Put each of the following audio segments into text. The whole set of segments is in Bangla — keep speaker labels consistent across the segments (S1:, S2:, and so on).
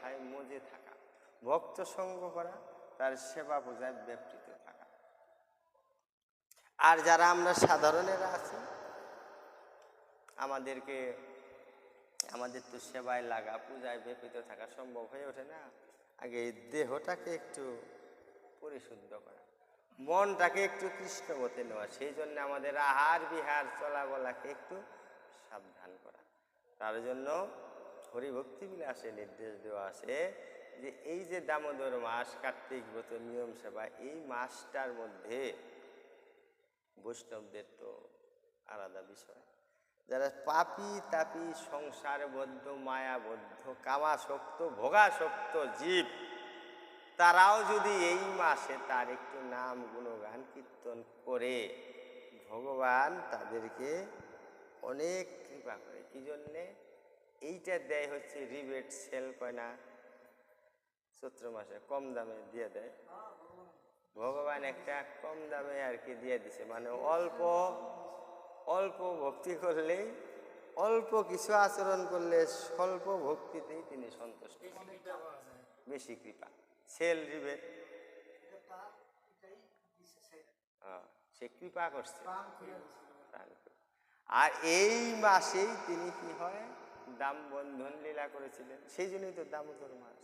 S1: কথায় মজে থাকা। ভক্ত সঙ্গ করা, তার সেবা পূজায় ব্যাপৃত থাকা। আর যারা আমরা সাধারণেরা আছি, আমাদেরকে, আমাদের তো সেবায় লাগা, পূজায় ব্যাপৃত থাকা সম্ভব হয়ে ওঠে না। আগে দেহটাকে একটু পরিশুদ্ধ করা। মনটাকে একটু কৃষ্ণবতে নেওয়া। সেই জন্য আমাদের আহার বিহার চলাবলাকে একটু সাবধান করা। তার জন্য হরিভক্তি বিলাসে নির্দেশ দেওয়া আছে যে এই যে দামোদর মাস, কার্তিক ব্রত, নিয়ম সেবা, এই মাসটার মধ্যে বৈষ্ণবদের তো আলাদা বিষয়। যারা পাপি, তাপি সংসারবদ্ধ মায়াবদ্ধ কামাসক্ত ভোগাসক্ত জীব, তারাও যদি এই মাসে তার একটু নাম, গুণগান, কীর্তন করে, ভগবান তাদেরকে অনেক কৃপা করে। কি জন্যে? এইটা দেয় হচ্ছে রিবেট সেল কয় না? চৈত্র মাসে কম দামে দিয়ে দেয়। ভগবান একটা কম দামে আর কি দিয়ে দিছে। মানে অল্প অল্প ভক্তি করলেই অল্প কিছু আচরণ করলে স্বল্প ভক্তিতেই তিনি সন্তুষ্ট। বেশি কৃপা। সেল রিবে সে কৃপা করছে। আর এই মাসেই তিনি কি হয়? দাম বন্ধন লীলা করেছিলেন, সেই জন্যই তো দামোদর মাস।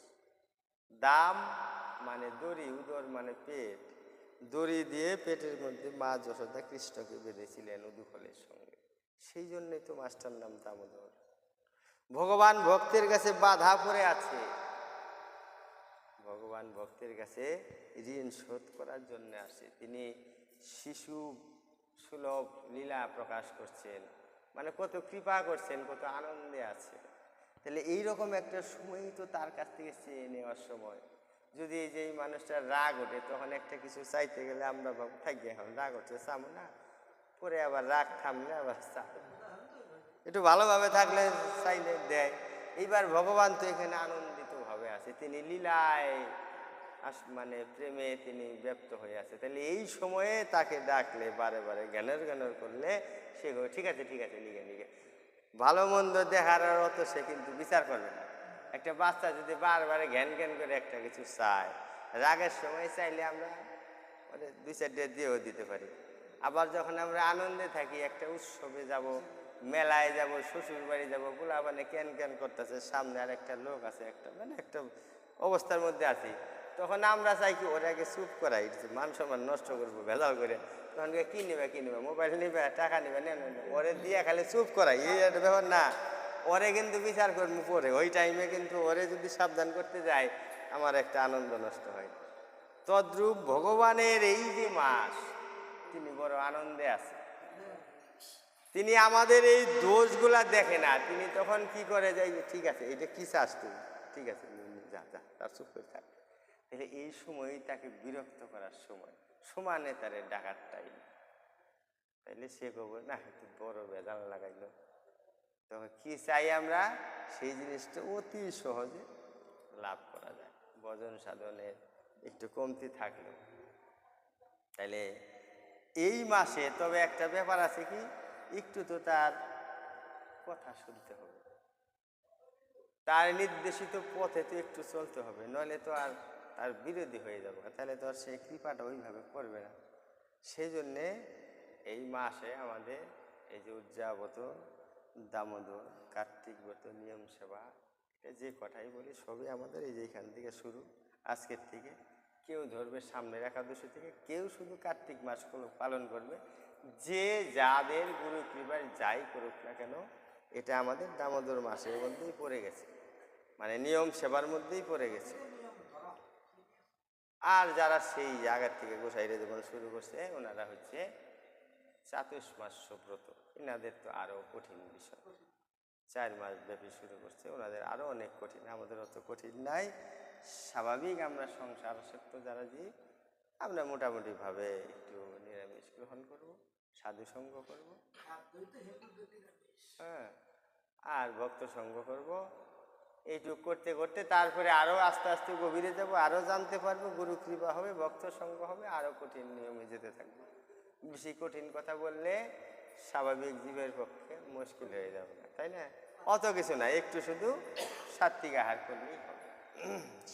S1: দাম মানে দড়ি, উদর মানে পেট। দড়ি দিয়ে পেটের মধ্যে মা যশোদা কৃষ্ণকে বেঁধেছিলেন উদুফলের সঙ্গে। সেই জন্যই তো মাস্টার নাম দামোদর ভগবান ভক্তের কাছে বাধা পড়ে আছে। ভগবান ভক্তের কাছে ঋণ শোধ করার জন্য আসে। তিনি শিশু সুলভ লীলা প্রকাশ করছেন। মানে কত কৃপা করছেন, কত আনন্দে আছে। তাহলে এইরকম একটা সময়ই তো তার কাছ থেকে চেয়ে নেওয়ার সময়। যদি এই যে মানুষটার রাগ ওঠে, তখন একটা কিছু চাইতে গেলে আমরা ভাবো, থাকি এখন রাগ হচ্ছে, চামো না। পরে আবার রাগ থামলে আবার চাবো একটু ভালোভাবে থাকলে চাইলে দেয়। এইবার ভগবান তো এখানে আনন্দিত ভাবে আছে। তিনি লীলায় আস- মানে প্রেমে তিনি ব্যপ্ত হয়ে আছে। তাহলে এই সময়ে তাকে ডাকলে, বারে বারে জ্ঞানের জ্ঞানের করলে সে ঠিক আছে ঠিক আছে লিখে লিখে ভালো মন্দ দেখার অত সে কিন্তু বিচার করবে না। একটা বাচ্চা যদি বারবার জ্ঞান জ্ঞান করে একটা কিছু চায়, রাগের সময় চাইলে আমরা ওদের দুই চারটে দিয়েও দিতে পারি। আবার যখন আমরা আনন্দে থাকি, একটা উৎসবে যাব, মেলায় যাব শ্বশুর বাড়ি যাব গোলা মানে ক্যান ক্যান করতেছে, সামনে আর একটা লোক আছে, একটা মানে একটা অবস্থার মধ্যে আছি। তখন আমরা চাই কি, ওরা আগে চুপ করাই মান সম্মান নষ্ট করব ভেজাল করে। তখন কি নেবে কি নেবে, মোবাইল নেবে, টাকা নেবে ওরে দিয়ে খালি চুপ করাই, এই একটা ব্যাপার না। ওরে কিন্তু বিচার করব পরে, ওই টাইমে কিন্তু ওরে যদি সাবধান করতে যায়, আমার একটা আনন্দ নষ্ট হয়। তদ্রূপ ভগবানের এই যে মাস, তিনি বড় আনন্দে আছে। তিনি আমাদের এই দোষগুলা দেখে না, তিনি তখন কি করে যাই ঠিক আছে এটা কি চাস তুই? ঠিক আছে যা যা, তার চুপ করে থাক। তাহলে এই সময়ই তাকে বিরক্ত করার সময়। সমানে তারে ডাকার টাইম তাইলে সে কব না একটু বড় বেজাল লাগাইলো। তখন কি চাই আমরা? সেই জিনিসটা অতি সহজে লাভ করা যায়। ভজন সাধনের একটু কমতি থাকল। তাইলে এই মাসে তবে একটা ব্যাপার আছে কি, একটু তো তার কথা শুনতে হবে। তার নির্দেশিত পথে তো একটু চলতে হবে, নইলে তো আর তার বিরোধী হয়ে যাব। তাহলে তো আর সেই কৃপাটা ওইভাবে করবে না। সেই জন্যে এই মাসে আমাদের এই যে উদযাপত, দামোদর, কার্তিক ব্রত, নিয়ম সেবা, এটা যে কথাই বলি, সবই আমাদের এই যে এখান থেকে শুরু, আজকের থেকে। কেউ ধরবে সামনের একাদশী থেকে, কেউ শুধু কার্তিক মাসগুলো পালন করবে। যে যাদের গুরু কৃপার যাই করুক না কেন, এটা আমাদের দামোদর মাসের মধ্যেই পড়ে গেছে। মানে নিয়ম সেবার মধ্যেই পড়ে গেছে। আর যারা সেই জায়গার থেকে গোসাইরে জীবন শুরু করছে ওনারা হচ্ছে চাতুর্মাস্য সুব্রত এনাদের তো আরও কঠিন বিষয়। চার মাস ব্যাপী শুরু করছে ওনাদের আরও অনেক কঠিন। আমাদের অত কঠিন নাই। স্বাভাবিক আমরা সংসার সত্য যারা যে আমরা মোটামুটিভাবে একটু নিরামিষ গ্রহণ করব সাধু সঙ্গ করব। হ্যাঁ আর ভক্ত সঙ্গ করব। এইটুকু করতে করতে তারপরে আরও আস্তে আস্তে গভীরে যাব আরও জানতে পারব, গুরু কৃপা হবে, ভক্ত সঙ্গ হবে আরও কঠিন নিয়মে যেতে থাকব। বেশি কঠিন কথা বললে স্বাভাবিক জীবের পক্ষে মুশকিল হয়ে যাবে না, তাই না? অত কিছু না, একটু শুধু সাত্বিক আহার করলেই হবে,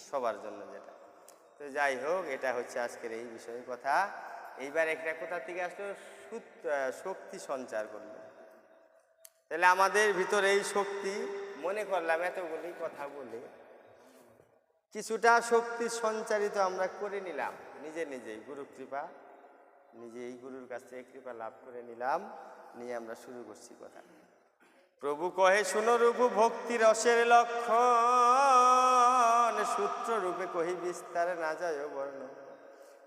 S1: সবার জন্য যেটা। তো যাই হোক, এটা হচ্ছে আজকের এই বিষয়ে কথা। এইবার একটা কোথা থেকে আসলো? শক্তি সঞ্চার করল। তাহলে আমাদের ভিতরে এই শক্তি মনে করলাম এতগুলি কথা বলে। কিছুটা শক্তি সঞ্চারিত আমরা করে নিলাম। নিজে নিজেই গুরু কৃপা নিজে এই গুরুর কাছ থেকে কৃপা লাভ করে নিলাম, নিয়ে আমরা শুরু করছি কথা। প্রভু কহে, শুনো রূপু ভক্তি রসের লক্ষণ। সূত্র রূপে কহি বিস্তারে না যায় বর্ণ।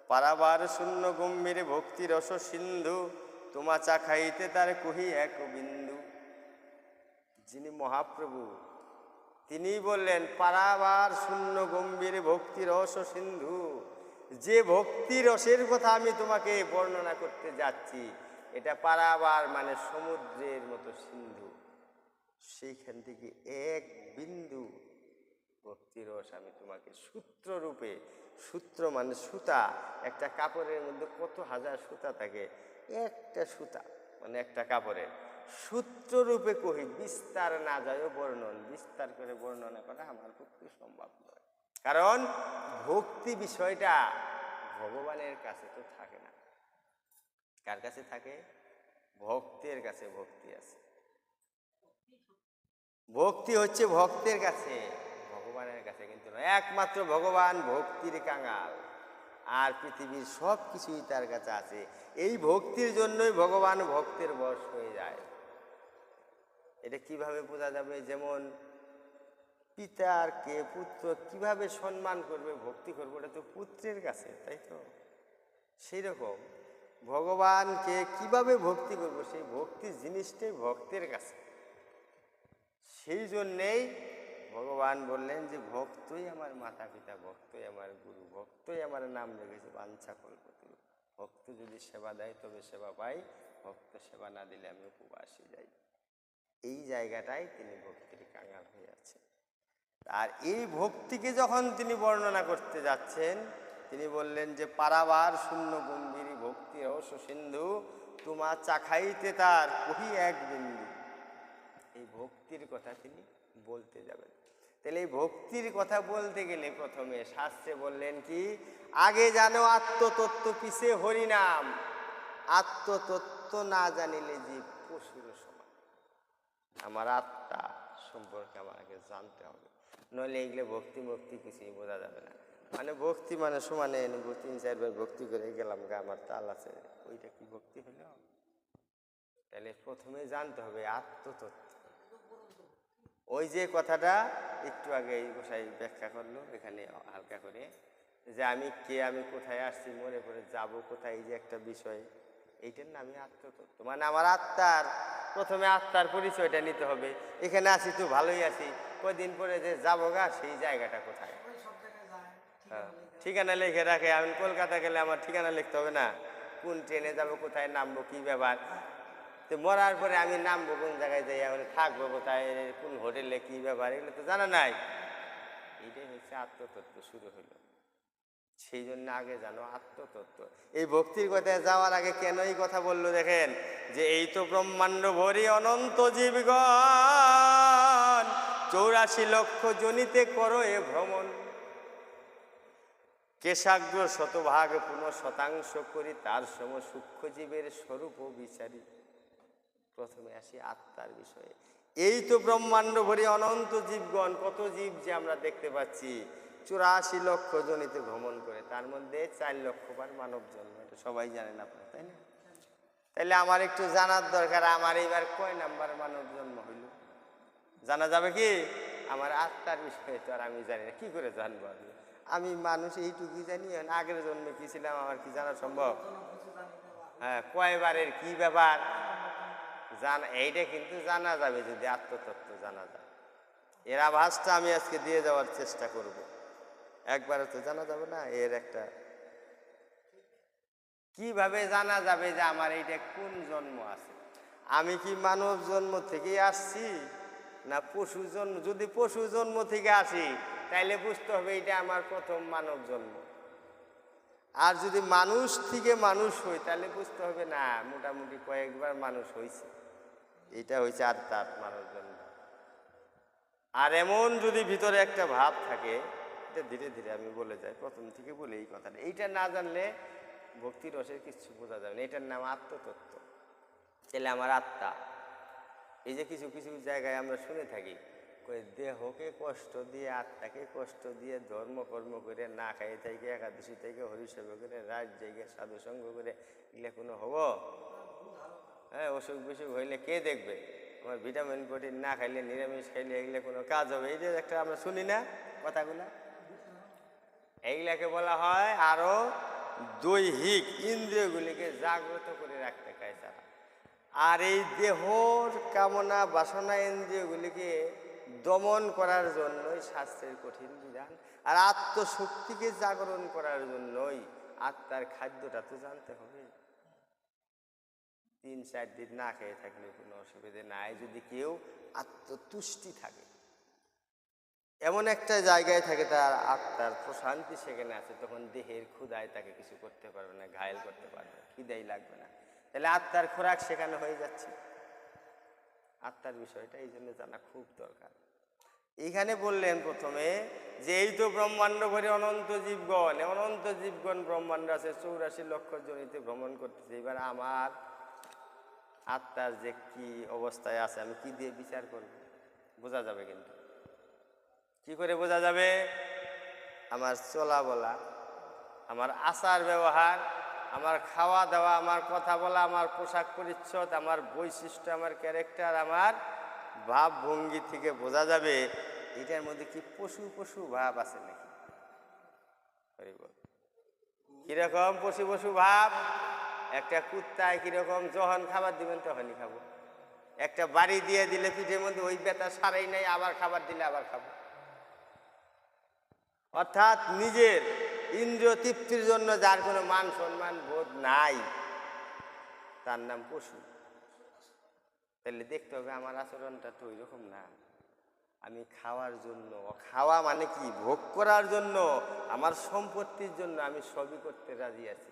S1: পারাবার শূন্য গম্ভীরে ভক্তি রস সিন্ধু। তোমা চা খাইতে তার কহি এক বিন্দু। যিনি মহাপ্রভু তিনি বললেন, পারাবার শূন্য গম্ভীর ভক্তি রস সিন্ধু। যে ভক্তি রসের কথা আমি তোমাকে বর্ণনা করতে যাচ্ছি, এটা পারাবার মানে সমুদ্রের মতো সিন্ধু। সেইখান থেকে এক বিন্দু ভক্তিরস আমি তোমাকে সূত্র রূপে, সূত্র মানে সুতা, একটা কাপড়ের মধ্যে কত হাজার সুতা থাকে? একটা সুতা মানে একটা কাপড়ের। সূত্র রূপে কহি বিস্তার না যায় বর্ণন, বিস্তার করে বর্ণনা করা আমার পক্ষে সম্ভব নয়। কারণ ভক্তি বিষয়টা ভগবানের কাছে তো থাকে না। কার কাছে থাকে? ভক্তের কাছে ভক্তি আছে। ভক্তি হচ্ছে ভক্তের কাছে, ভগবানের কাছে কিন্তু একমাত্র ভগবান ভক্তির কাঙাল। আর পৃথিবীর সব কিছুই তার কাছে আছে। এই ভক্তির জন্যই ভগবান ভক্তের বশ হয়ে যায়। এটা কীভাবে বোঝা যাবে? যেমন পিতারকে পুত্র কীভাবে সম্মান করবে, ভক্তি করবে, ওটা তো পুত্রের কাছে, তাই তো? সেই রকম ভগবানকে কীভাবে ভক্তি করব? সেই ভক্তি জিনিসটাই ভক্তের কাছে। সেই জন্যেই ভগবান বললেন যে, ভক্তই আমার মাতা পিতা ভক্তই আমার গুরু, ভক্তই আমার নাম রেখেছে বাঞ্ছা কল্পতরু। ভক্ত যদি সেবা দেয়, তবে সেবা পাই, ভক্ত সেবা না দিলে আমি উপবাসী যাই। এই জায়গাটায় তিনি ভক্তির কাঙাল হয়ে আছেন। আর এই ভক্তিকে যখন তিনি বর্ণনা করতে যাচ্ছেন, তিনি বললেন যে, পারাবার শূন্য গম্ভীর ভক্তি রহস্য সিন্ধু, তোমা চাখাইতে তার কহি এক বিন্দু। এই ভক্তির কথা তিনি বলতে যাবেন। তাহলে এই ভক্তির কথা বলতে গেলে প্রথমে শাস্ত্রে বললেন কি, আগে জানো আত্মতত্ত্ব পিছে হরিনাম? আত্মতত্ত্ব না জানিলে জীব পশুর সমান। আমার আত্মা সম্পর্কে আমার আগে জানতে হবে। নইলে এগুলো ভক্তি ভক্তি কিছুই বোঝা যাবে না। মানে ভক্তি মানে সমানে তিন চারবার ভক্তি করে গেলাম গা, আমার তাল আছে। ওইটা কি ভক্তি হলো তাহলে প্রথমে জানতে হবে আত্মতত্ত্ব। ওই যে কথাটা একটু আগে এই গোসাই ব্যাখ্যা করল, এখানে হালকা করে। যে আমি কে, আমি কোথায় আসছি, মনে করে যাব কোথায়, এই যে একটা বিষয়। এইটার নামই আত্মতত্ত্ব মানে আমার আত্মার প্রথমে আত্মার পরিচয়টা নিতে হবে। এখানে আসি তো ভালোই আছি। কদিন পরে যে যাব গা সেই জায়গাটা কোথায়? হ্যাঁ। ঠিকানা লিখে রাখে। আমি কলকাতা গেলে আমার ঠিকানা লিখতে হবে না। কোন ট্রেনে যাব কোথায় নামবো কী ব্যাপার? তো মরার পরে আমি নামবো কোন জায়গায় যাই আমি থাকব কোথায় কোন হোটেলে কী ব্যাপার এগুলো তো জানা নাই। এটাই হচ্ছে আত্মতত্ত্ব শুরু হলো। সেই জন্য আগে জানো আত্মতত্ত্ব। এই ভক্তির কথায় যাওয়ার আগে কেন এই কথা বলল দেখেন? যে এই তো ব্রহ্মাণ্ড ভরি অনন্ত জীবগণ, চৌরাশি লক্ষ জনিতে করো এ ভ্রমণ। কেশাগ্র শতভাগ পুনঃ শতাংশ করি, তার সম সূক্ষ্মজীবের স্বরূপ বিচারি। প্রথমে আসি আত্মার বিষয়ে। এই তো ব্রহ্মাণ্ড ভরি অনন্ত জীবগণ, কত জীব যে আমরা দেখতে পাচ্ছি? চুরাশি লক্ষ জনিতে ভ্রমণ করে, তার মধ্যে চার লক্ষ বার মানব জন্ম, এটা সবাই জানেন আপনার, তাই না? তাইলে আমার একটু জানার দরকার, আমার এইবার কয় নাম্বার মানব জন্ম হইল? জানা যাবে কি? আমার আত্মার বিষয়ে তো আর আমি জানি না, কি করে জানব আমি? আমি মানুষ এইটুকুই জানি আগের জন্মে কি ছিলাম, আমার কি জানা সম্ভব? হ্যাঁ কয়বারের কি ব্যাপার? জানা, এইটা কিন্তু জানা যাবে, যদি আত্মতত্ত্ব জানা যায়। এর আভাসটা আমি আজকে দিয়ে যাওয়ার চেষ্টা করব। একবারে তো জানা যাবে না, এর একটা। কীভাবে জানা যাবে যে আমার এইটা কোন জন্ম আছে? আমি কি মানব জন্ম থেকেই আসছি? না পশু জন্ম? যদি পশু জন্ম থেকে আসি, তাইলে বুঝতে হবে এটা আমার প্রথম মানব জন্ম। আর যদি মানুষ থেকে মানুষ হই তাহলে বুঝতে হবে না, মোটামুটি কয়েকবার মানুষ হয়েছে এটা হয়েছে আত্মার মানুষ জন্ম। আর এমন যদি ভিতরে একটা ভাব থাকে এটা ধীরে ধীরে আমি বলে যাই, প্রথম থেকে বলি এই কথাটা। এইটা না জানলে ভক্তি রসের কিছু বোঝা যাবে না। এটার নাম আত্মতত্ত্ব। তাহলে আমার আত্মা, এই যে কিছু কিছু জায়গায় আমরা শুনে থাকি দেহকে কষ্ট দিয়ে, আত্মাকে কষ্ট দিয়ে, ধর্ম কর্ম করে, না খাইয়ে থেকে একাদশী থেকে হরিসেবা করে রাত জায়গা, সাধু সঙ্গ করে, এগুলো কোনো হব? হ্যাঁ অসুখ বিসুখ হইলে কে দেখবে? আমার ভিটামিন, প্রোটিন না খাইলে, নিরামিষ খাইলে এগুলো কোনো কাজ হবে? এই যে একটা আমরা শুনি না কথাগুলা। এইগুলাকে বলা হয় আরও দৈহিক ইন্দ্রিয়গুলিকে জাগ্রত করে রাখতে চায় তারা। আর এই দেহর কামনা বাসনা ইন্দ্রিয়গুলিকে দমন করার জন্যই শাস্ত্রের কঠিন বিধান। আর আত্মশক্তিকে জাগরণ করার জন্যই আত্মার খাদ্যটা তো জানতে হবে। তিন চার দিন না খেয়ে থাকলে কোনো অসুবিধে নাই। যদি কেউ আত্মতুষ্টি থাকে এমন একটা জায়গায় থাকে তার আত্মার প্রশান্তি সেখানে আছে, তখন দেহের ক্ষুদায় তাকে কিছু করতে পারবে না, ঘায়েল করতে পারবে খিদাই লাগবে না। তাহলে আত্মার খোরাক সেখানে হয়ে যাচ্ছে। আত্মার বিষয়টা এই জন্য জানা খুব দরকার। এইখানে বললেন প্রথমে যে এই তো ব্রহ্মাণ্ড ভরে অনন্ত জীবগণ অনন্ত জীবগণ ব্রহ্মাণ্ড আছে, চৌরাশি লক্ষ জনিতে ভ্রমণ করতেছে। এবার আমার আত্মার যে কি অবস্থায় আছে, আমি কি দিয়ে বিচার করব? বোঝা যাবে কিন্তু। কি করে বোঝা যাবে? আমার চলা বলা, আমার আচার ব্যবহার, আমার খাওয়া দাওয়া, আমার কথা বলা, আমার পোশাক পরিচ্ছদ, আমার বৈশিষ্ট্য, আমার ক্যারেক্টার আমার ভাব ভঙ্গি থেকে বোঝা যাবে, এটার মধ্যে কি পশু পশু ভাব আছে নাকি? কীরকম পশু পশু ভাব? একটা কুত্তায় কীরকম যখন খাবার দিবেন তখনই খাব। একটা বাড়ি দিয়ে দিলে পিঠের মধ্যে ওই বেতা সারাই নাই, আবার খাবার দিলে আবার খাব। অর্থাৎ নিজের ইন্দ্রিয় তৃপ্তির জন্য যার কোনো মান সম্মান বোধ নাই। তার নাম পশু। তাহলে দেখতে হবে আমার আচরণটা তো ওই রকম না। আমি খাওয়ার জন্য খাওয়া মানে কি? ভোগ করার জন্য আমার সম্পত্তির জন্য আমি সবই করতে রাজি আছি।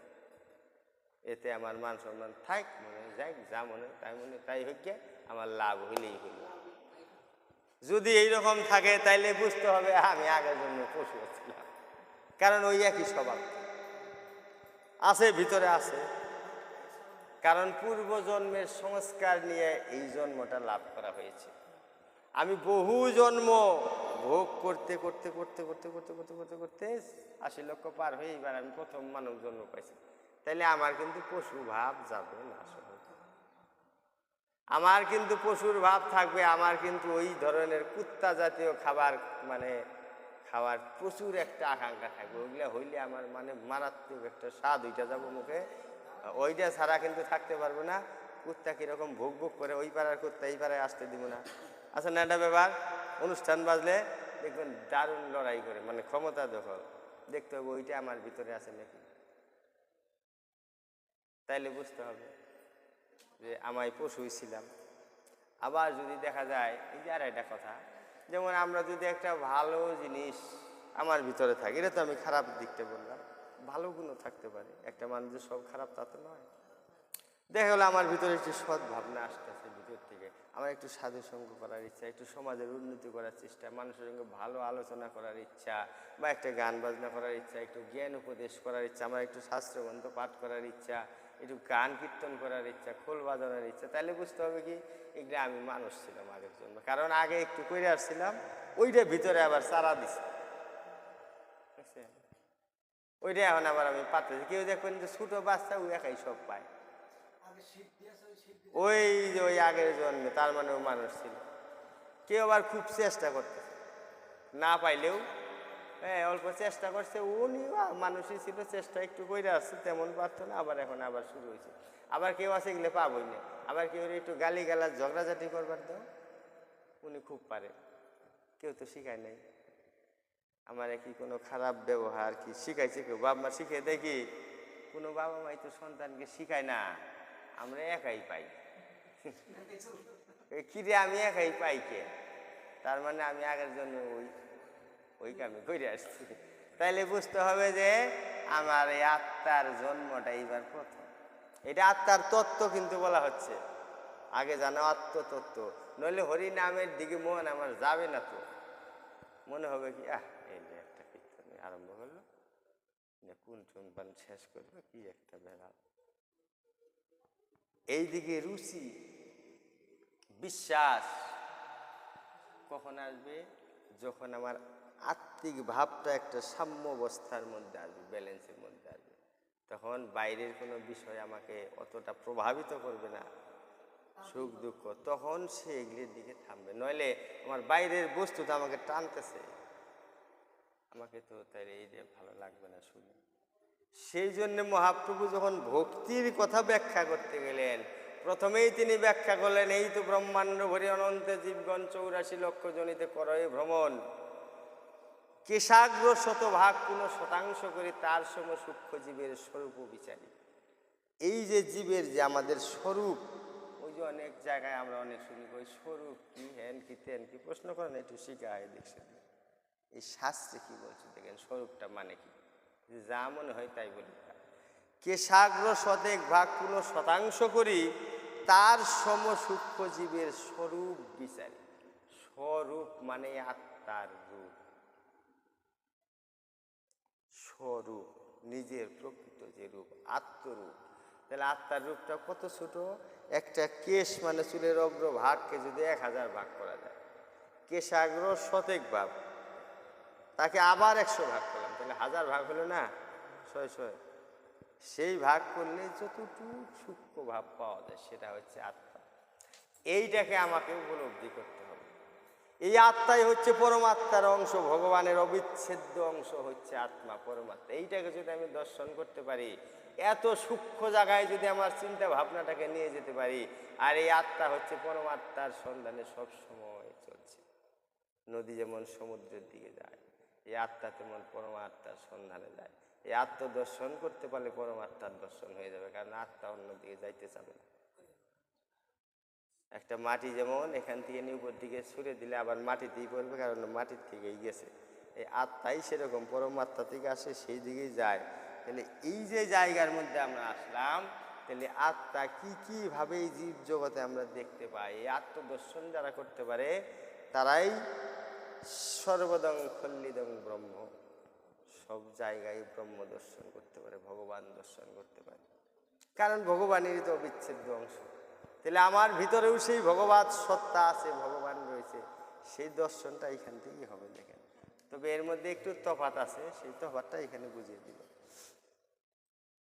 S1: এতে আমার মান সম্মান থাক মনে যাই যা মনে তাই মনে তাই গিয়া, আমার লাভ হইলেই হইল। যদি এইরকম থাকে, তাইলে বুঝতে হবে আমি আগের জন্য পশু ছিলাম কারণ ওই একই স্বভাব। আছে, ভিতরে আছে। কারণ পূর্ব জন্মের সংস্কার নিয়ে এই জন্মটা লাভ করা হয়েছে। আমি বহু জন্ম ভোগ করতে করতে করতে করতে করতে করতে করতে করতে আশি লক্ষ পার হয়ে এবার আমি প্রথম মানব জন্ম পাইছি। তাইলে আমার কিন্তু পশু ভাব যাবে না, সহজে। আমার কিন্তু পশুর ভাব থাকবে, আমার কিন্তু ওই ধরনের কুত্তা জাতীয় খাবার মানে খাওয়ার প্রচুর একটা আকাঙ্ক্ষা থাকবে। ওইগুলা হইলে আমার মানে মারাত্মক একটা স্বাদ ওইটা যাব মুখে। ওইটা ছাড়া কিন্তু থাকতে পারব না। কুত্তা কীরকম ভোগ ভোগ করে, ওই পাড়ার কুত্তা এই পাড়ায় আসতে দিব না। আচ্ছা না এটা ব্যাপার, অনুষ্ঠান বাজলে দেখবেন দারুণ লড়াই করে মানে ক্ষমতা দখল। দেখতে হবে ওইটা আমার ভিতরে আছে নাকি। তাইলে বুঝতে হবে। যে আমায় পশুই ছিলাম। আবার যদি দেখা যায়, এই যে আর একটা কথা, যেমন আমরা যদি একটা ভালো জিনিস আমার ভিতরে থাকে, এটা তো আমি খারাপ দিকটা বললাম, ভালো গুণও থাকতে পারে। একটা মানুষের সব খারাপ তা তো নয়। দেখা গেলো আমার ভিতরে একটু সৎ ভাবনা আসতেছে ভিতর থেকে। আমার একটু সাধু সঙ্গ করার ইচ্ছা, একটু সমাজের উন্নতি করার চেষ্টা, মানুষের সঙ্গে ভালো আলোচনা করার ইচ্ছা, বা একটা গান বাজনা করার ইচ্ছা, একটু জ্ঞান উপদেশ করার ইচ্ছা, আমার একটু শাস্ত্রগ্রন্থ পাঠ করার ইচ্ছা একটু গান কীর্তন করার ইচ্ছা, খোল বাজানোর ইচ্ছা, তাহলে বুঝতে হবে কি এগুলো আমি মানুষ ছিলাম আগের জন্য কারণ আগে একটু করে আসছিলাম, ওইটা ভিতরে আবার চারা দিছে। ওইটা এখন আবার আমি পাচ্ছি কেউ দেখবেন যে ছোটো বাচ্চা ও একাই সব পায়। ওই যে ওই আগের জন্মে, তার মানে মানুষ ছিল। কেউ আবার খুব চেষ্টা করতেছে। না পাইলেও হ্যাঁ অল্প চেষ্টা করছে উনি মানুষই ছিল চেষ্টা একটু করে আসছে তেমন পারতো না আবার এখন আবার শুরু হয়েছে আবার কেউ আছে এগুলো পাবোই না। আবার কেউ একটু গালি গালা ঝগড়াঝাটি করবার দাও উনি খুব পারে। কেউ তো শিখায় নাই। আমার কি কোনো খারাপ ব্যবহার কি শিখাইছে কেউ? বাবা মা শিখে দেখি কোনো বাবা মাই তো সন্তানকে শিখায় না আমরা একাই পাই। কিরে আমি একাই পাই কে? তার মানে আমি আগের জন্য ওই ওই কামে করে আসছি। তাইলে বুঝতে হবে যে আমার এই আত্মার জন্মটা এইবার প্রথম। এটা আত্মার তত্ত্ব কিন্তু বলা হচ্ছে। আগে জানো আত্মতত্ত্ব। নইলে হরি নামের দিকে মন আমার যাবে না তো। মনে হবে কি, আহ, এই যে একটা কীর্তন আরম্ভ যে কোন টুন পান শেষ করবে, কি একটা বেলা। এইদিকে রুচি, বিশ্বাস কখন আসবে? যখন আমার আত্মিক ভাবটা একটা সাম্য অবস্থার মধ্যে আসবে, ব্যালেন্সের মধ্যে আসবে। তখন বাইরের কোনো বিষয় আমাকে অতটা প্রভাবিত করবে না। সুখ, দুঃখ, তখন সে এগুলির দিকে থামবে। নইলে আমার বাইরের বস্তু তো আমাকে টানতেছে। আমাকে তো তাই এই যে ভালো লাগবে না শুনে। সেই জন্য মহাপ্রভু যখন ভক্তির কথা ব্যাখ্যা করতে গেলেন, প্রথমেই তিনি ব্যাখ্যা করলেন, এই তো ব্রহ্মাণ্ড ভরি অনন্ত জীবগণ চৌরাশি লক্ষ জনিতে করয়ে ভ্রমণ। কেশাগ্র শতভাগ কোন শতাংশ করে তার সম সূক্ষ্ম জীবের স্বরূপ বিচারি। এই যে জীবের যে আমাদের স্বরূপ, ওই যে অনেক জায়গায় আমরা অনেক শুনি, ওই স্বরূপ কি হ্যান কি, তেন কি, প্রশ্ন করেন, একটু শিখায় দেখছে এই শাস্ত্রে কি বলছে, দেখেন স্বরূপটা মানে কি? যে যা মনে হয় তাই বলি। কেশাগ্র শতেক ভাগ কোনো শতাংশ করি তার সম সূক্ষ্ম জীবের স্বরূপ বিচারি। স্বরূপ মানে আত্মার রূপ। স্বরূপ, নিজের প্রকৃত যে রূপ, আত্মরূপ। তাহলে আত্মার রূপটা কত ছোট? একটা কেশ মানে চুলের অগ্র ভাগকে যদি এক হাজার ভাগ করা যায়। কেশাগ্র শতেক ভাগ। তাকে আবার একশো ভাগ করলাম। তাহলে হাজার ভাগ হলো না? ছয় ছয়। সেই ভাগ করলে যতটুকু সূক্ষ্ম ভাব পাওয়া যায়, সেটা হচ্ছে আত্মা। এইটাকে আমাকে উপলব্ধি করতে এই আত্মাই হচ্ছে পরমাত্মার অংশ, ভগবানের অবিচ্ছেদ্য অংশ হচ্ছে আত্মা, পরমাত্মা। এইটাকে যদি আমি দর্শন করতে পারি, এত সূক্ষ্ম জায়গায় যদি আমার চিন্তা ভাবনাটাকে নিয়ে যেতে পারি, আর এই আত্মা হচ্ছে পরমাত্মার সন্ধানে সব সময় চলছে। নদী যেমন সমুদ্রের দিকে যায়, এই আত্মা তেমন পরমাত্মার সন্ধানে যায়। এই আত্মদর্শন করতে পারলে পরমাত্মার দর্শন হয়ে যাবে, কারণ আত্মা অন্যদিকে যাইতে চাবে না। একটা মাটি যেমন এখান থেকে নিয়ে উপর দিকে ছুড়ে দিলে আবার মাটিতেই পড়বে, কারণ মাটির থেকেই গেছে। এই আত্মাই সেরকম পরমাত্মা থেকে আসে সেই দিকেই যায়। তাহলে এই যে জায়গার মধ্যে আমরা আসলাম, তাহলে আত্মা কি কীভাবে এই জীব জগতে আমরা দেখতে পাই? এই আত্মদর্শন যারা করতে পারে, তারাই সর্বদং খল্লিদং ব্রহ্ম। সব জায়গায় ব্রহ্ম দর্শন করতে পারে, ভগবান দর্শন করতে পারে। কারণ ভগবানেরই তো অবিচ্ছেদ্য অংশ। তাহলে আমার ভিতরেও সেই ভগবান সত্তা আছে, ভগবান রয়েছে। সেই দর্শনটা এখান থেকেই হবে, দেখেন। তবে এর মধ্যে একটু তফাত আছে, সেই তফাতটা এখানে বুঝিয়ে দিল